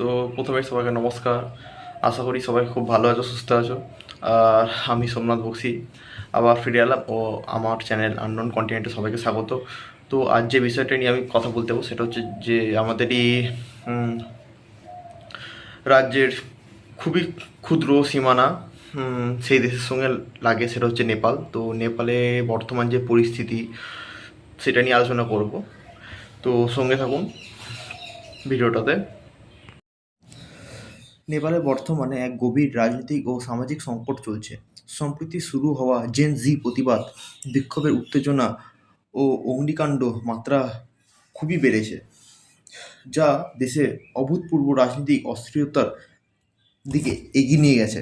তো প্রথমে সবাইকে নমস্কার। আশা করি সবাই খুব ভালো আছো, সুস্থ আছো। আর আমি সোমনাথ বক্সি, আবার ফিরে এলাম ও আমার চ্যানেল আননোন কন্টিনেন্টে সবাইকে স্বাগত। তো আজ যে বিষয়টা নিয়ে আমি কথা বলতে যাব সেটা হচ্ছে যে আমাদেরই রাজ্যের খুবই ক্ষুদ্র সীমানা সেই দেশের সঙ্গে লাগে সেটা হচ্ছে নেপাল। তো নেপালে বর্তমান যে পরিস্থিতি, সেটা নিয়ে আলোচনা করব। তো সঙ্গে থাকুন ভিডিওটাতে। নেপালে বর্তমানে এক গভীর রাজনৈতিক ও সামাজিক সংকট চলছে। সম্প্রতি শুরু হওয়া জেন জি প্রতিবাদ, বিক্ষোভের উত্তেজনা ও অগ্নিকাণ্ড মাত্রা খুবই বেড়েছে, যা দেশে অভূতপূর্ব রাজনৈতিক অস্থিরতার দিকে এগিয়ে নিয়ে গেছে।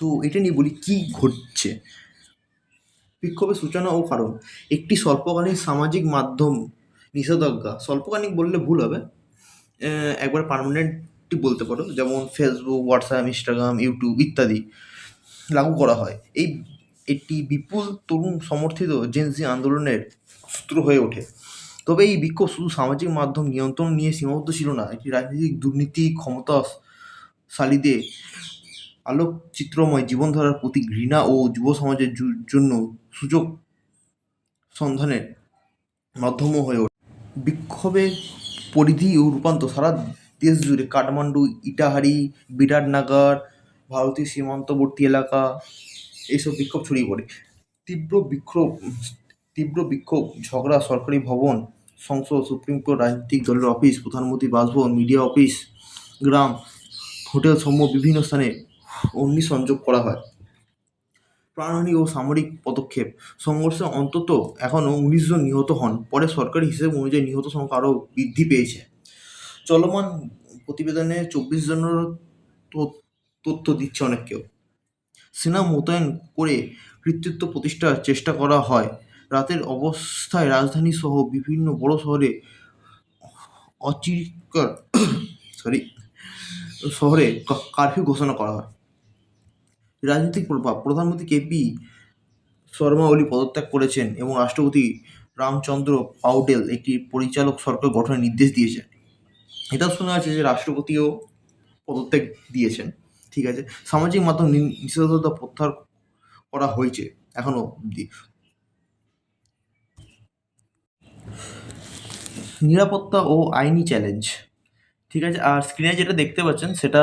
তো এটা নিয়ে বলি, কী ঘটছে? বিক্ষোভের সূচনা ও কারণ, একটি স্বল্পকালীন সামাজিক মাধ্যম নিষেধাজ্ঞা, স্বল্পকালীন বললে ভুল হবে একবার একবার পার্মানেন্টই বলতে পারো, যেমন ফেসবুক হোয়াটসঅ্যাপ ইনস্টাগ্রাম ইউটিউব ইত্যাদি লাগু করা হয়। এই এটি বিপুল তরুণ সমর্থিত জেনজি আন্দোলনের সূত্র হয়ে ওঠে। তবে এই বিক্ষোভ শুধু সামাজিক মাধ্যম নিয়ন্ত্রণ নিয়ে সীমাবদ্ধ ছিল না, এটি রাজনৈতিক দুর্নীতি, ক্ষমতাশালীদের আলোকচিত্রময় জীবনধারার প্রতি ঘৃণা ও যুব সমাজের জন্য সুযোগ সন্ধানের মাধ্যমও হয়ে ওঠে। বিক্ষোভের পরিধি ও রূপান্তর সারা দেশ জুড়ে কাঠমান্ডু, ইটাহারি, বিরাটনগর, ভারতীয় সীমান্তবর্তী এলাকা, এইসব বিক্ষোভ ছড়িয়ে পড়ে। তীব্র বিক্ষোভ তীব্র বিক্ষোভ, ঝগড়া, সরকারি ভবন, সংসদ, সুপ্রিম কোর্ট, রাজনৈতিক দলের অফিস, প্রধানমন্ত্রী বাসভবন, মিডিয়া অফিস, গ্রাম, হোটেল সমূহ বিভিন্ন স্থানে অগ্নিসংযোগ করা হয়। প্রাণহানি ও সামরিক পদক্ষেপ, সংঘর্ষে অন্তত এখনও উনিশ জন নিহত হন, পরে সরকারি হিসেব অনুযায়ী নিহত সংখ্যা আরও বৃদ্ধি পেয়েছে। চলমান প্রতিবেদনে চব্বিশ জনের তথ্য দিচ্ছে অনেক কেউ। সেনা মোতায়েন করে কর্তৃত্ব প্রতিষ্ঠার চেষ্টা করা হয়। রাতের অবস্থায় রাজধানী সহ বিভিন্ন বড় শহরে অচিরকার সরি শহরে কারফিউ ঘোষণা করা হয়। রাজনৈতিক প্রভাব, প্রধানমন্ত্রী কেপি শর্মা ওলি পদত্যাগ করেছেন এবং রাষ্ট্রপতি রামচন্দ্র পাউডেল একটি পরিচালক সরকার গঠনের নির্দেশ দিয়েছেন। এটাও শোনা আছে যে রাষ্ট্রপতিও পদত্যাগ দিয়েছেন, ঠিক আছে? সামাজিক মাধ্যম নিষেধাজ্ঞা প্রত্যাহার করা হয়েছে এখনও অবধি। নিরাপত্তা ও আইনি চ্যালেঞ্জ, ঠিক আছে? আর স্ক্রিনে যেটা দেখতে পাচ্ছেন, সেটা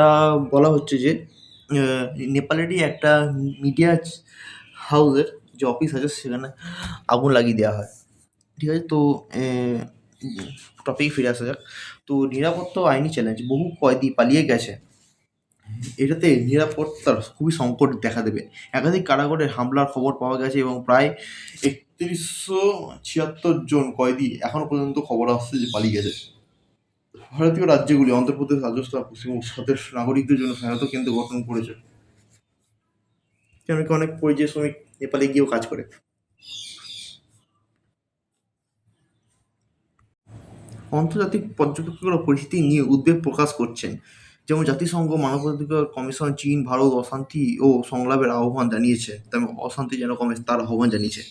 বলা হচ্ছে যে নেপালেরই একটা মিডিয়া হাউসের যে অফিস আছে, সেখানে আগুন লাগিয়ে দেওয়া হয়, ঠিক আছে? তো টপিক ফিরে আসা যাক। তো নিরাপত্তা আইনি চ্যালেঞ্জ বহু কয়েদি পালিয়ে গেছে। এটাতে নিরাপত্তার খুবই সংকট দেখা দেবে। একাধিক কারাগারে হামলার খবর পাওয়া গেছে এবং প্রায় একত্রিশশো ছিয়াত্তর জন কয়েদি এখনও পর্যন্ত খবর আসছে যে পালিয়ে গেছে। ভারতীয় রাজ্যগুলি, অন্ধ্রপ্রদেশ, রাজস্থান, পশ্চিমবঙ্গ সাথের নাগরিকদের জন্য সহায়তা কেন্দ্র গঠন করেছে। কেন কি অনেক পরিযায়ী শ্রমিক নেপালে গিয়েও কাজ করে। আন্তর্জাতিক পর্যবেক্ষকরা পরিস্থিতি নিয়ে উদ্বেগ প্রকাশ করছেন। যেমন জাতিসংঘ, মানবাধিকার কমিশন, চীন, ভারত অশান্তি ও সংলাপের আহ্বান জানিয়েছে। তেমন অশান্তি যেন কমে, তার আহ্বান জানিয়েছে।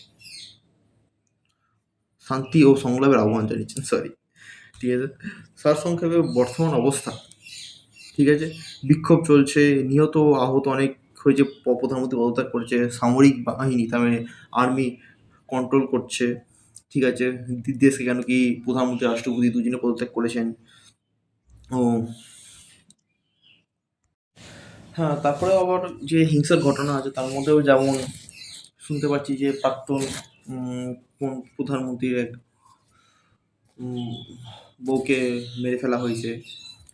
শান্তি ও সংলাপের আহ্বান জানিয়েছেন সরি ঠিক আছে? সার সংক্ষেপে বর্তমান অবস্থা। ঠিক আছে? বিক্ষোভ চলছে, নিহত, আহত অনেক হয়েছে, প্রধানমন্ত্রী পদত্যাগ করেছে, সামরিক বাহিনী, তার মানে আর্মি কন্ট্রোল করছে। ঠিক আছে? দেশকে কেন কি প্রধানমন্ত্রী রাষ্ট্রপতি দুজনে পদত্যাগ করেছেন? ও। হ্যাঁ তারপরে আবার যে হিংসার ঘটনা আছে, তার মধ্যেও যেমন শুনতে পাচ্ছি যে প্রাক্তন কোন প্রধানমন্ত্রীর এক বউকে মেরে ফেলা হয়েছে।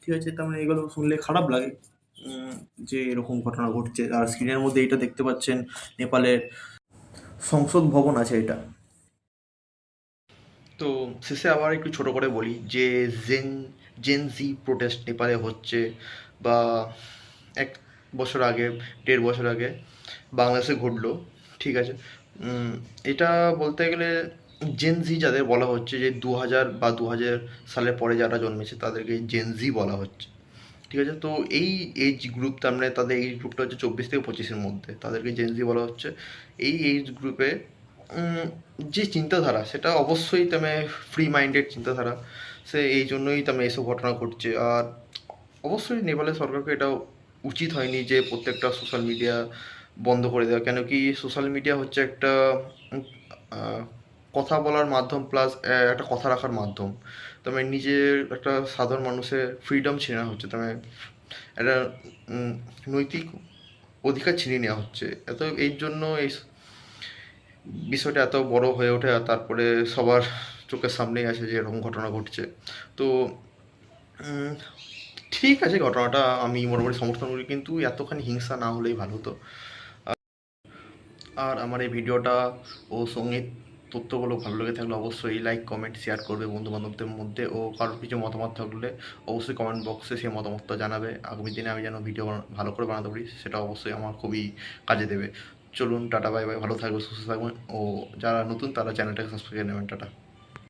ঠিক আছে? তার মানে এগুলো শুনলে খারাপ লাগে যে এরকম ঘটনা ঘটছে। আর স্ক্রিনের মধ্যে এটা দেখতে পাচ্ছেন, নেপালের সংসদ ভবন আছে এটা। তো শেষে আবার একটু ছোট করে বলি যে জেন জেন জি প্রোটেস্ট নেপালে হচ্ছে বা এক বছর আগে, দেড় বছর আগে বাংলাদেশে ঘটলো, ঠিক আছে? এটা বলতে গেলে জেন জি যাদের বলা হচ্ছে যে দু হাজার বা দু হাজার সালের পরে যারা জন্মেছে তাদেরকে জেন জি বলা হচ্ছে, ঠিক আছে? তো এই এজ গ্রুপ তার মানে তাদের এই গ্রুপটা হচ্ছে চব্বিশ থেকে পঁচিশের মধ্যে, তাদেরকে জেন জি বলা হচ্ছে। এই এজ গ্রুপে যে চিন্তাধারা, সেটা অবশ্যই তেমে ফ্রি মাইন্ডেড চিন্তাধারা। সে এই জন্যই তেমে এসব ঘটনা ঘটছে। আর অবশ্যই নেপালের সরকারকে এটা উচিত হয়নি যে প্রত্যেকটা সোশ্যাল মিডিয়া বন্ধ করে দেওয়া। কেন কি সোশ্যাল মিডিয়া হচ্ছে একটা কথা বলার মাধ্যম প্লাস একটা কথা রাখার মাধ্যম। তবে নিজের একটা সাধারণ মানুষের ফ্রিডম ছিনে হচ্ছে। তবে একটা নৈতিক অধিকার ছিনিয়ে নেওয়া হচ্ছে। এত এই জন্য এই বিষয়টা এত বড় হয়ে ওঠে আর তারপরে সবার চোখের সামনেই আছে যে এরকম ঘটনা ঘটছে। তো ঠিক আছে ঘটনাটা আমি মোটামুটি সমর্থন করি, কিন্তু এতখানি হিংসা না হলেই ভালো হতো। আর আমার এই ভিডিওটা ও সংগীত তথ্যগুলো ভালো লেগে থাকলে অবশ্যই লাইক কমেন্ট শেয়ার করবে বন্ধু বান্ধবদের মধ্যে ও কারোর কিছু মতামত থাকলে অবশ্যই কমেন্ট বক্সে সেই মতামতটা জানাবে। আগামী দিনে আমি যেন ভিডিও ভালো করে বানাতে পারি, সেটা অবশ্যই আমার খুবই কাজে দেবে। চলুন, টাটা, বাই বাই, ভালো থাকবেন, সুস্থ থাকবেন, ও যারা নতুন তারা চ্যানেলটাকে সাবস্ক্রাইব করে নেবেন, টাটা।